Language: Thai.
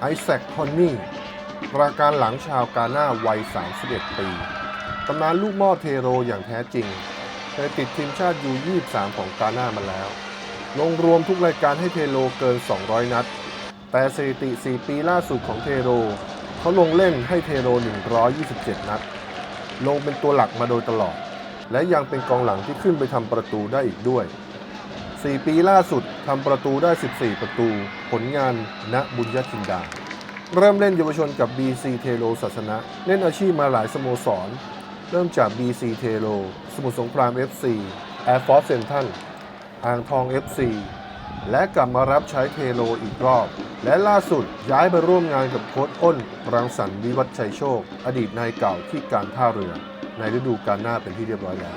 ไอแซคคอนนี่ประการหลังชาวกาหน้าวัย 31 ปีตำนานลูกหม่อเทโรอย่างแท้จริงเคยติดทีมชาติยู23 ของกาหน้ามาแล้ว ลงรวมทุกรายการให้เทโรเกิน 200 นัด แต่สถิติ 4 ปีล่าสุดของเทโร เขาลงเล่นให้เทโร 127 นัด ลงเป็นตัวหลักมาโดยตลอด และยังเป็นกองหลังที่ขึ้นไปทำประตูได้อีกด้วย 4 ปีล่าสุดทำประตูได้ 14 ประตู ผลงานณบุญญจินดา เริ่มเล่นเยาวชนกับ BC เทโ o ศาสนะ เล่นอาชีพมาหลายสโมสร เริ่มจาก BC เทโ o สมุทรสงคราม FC Air Force Central อ่างทอง FC และกลับมารับใช้เทโ o อีกรอบ และล่าสุดย้ายไปร่วมงานกับโค้ชอ้น รังสรรค์วิวัฒชัยโชค อดีตนายเก่าที่การท่าเรือ ในฤดูกาลหน้าเป็นที่เรียบร้อยแล้ว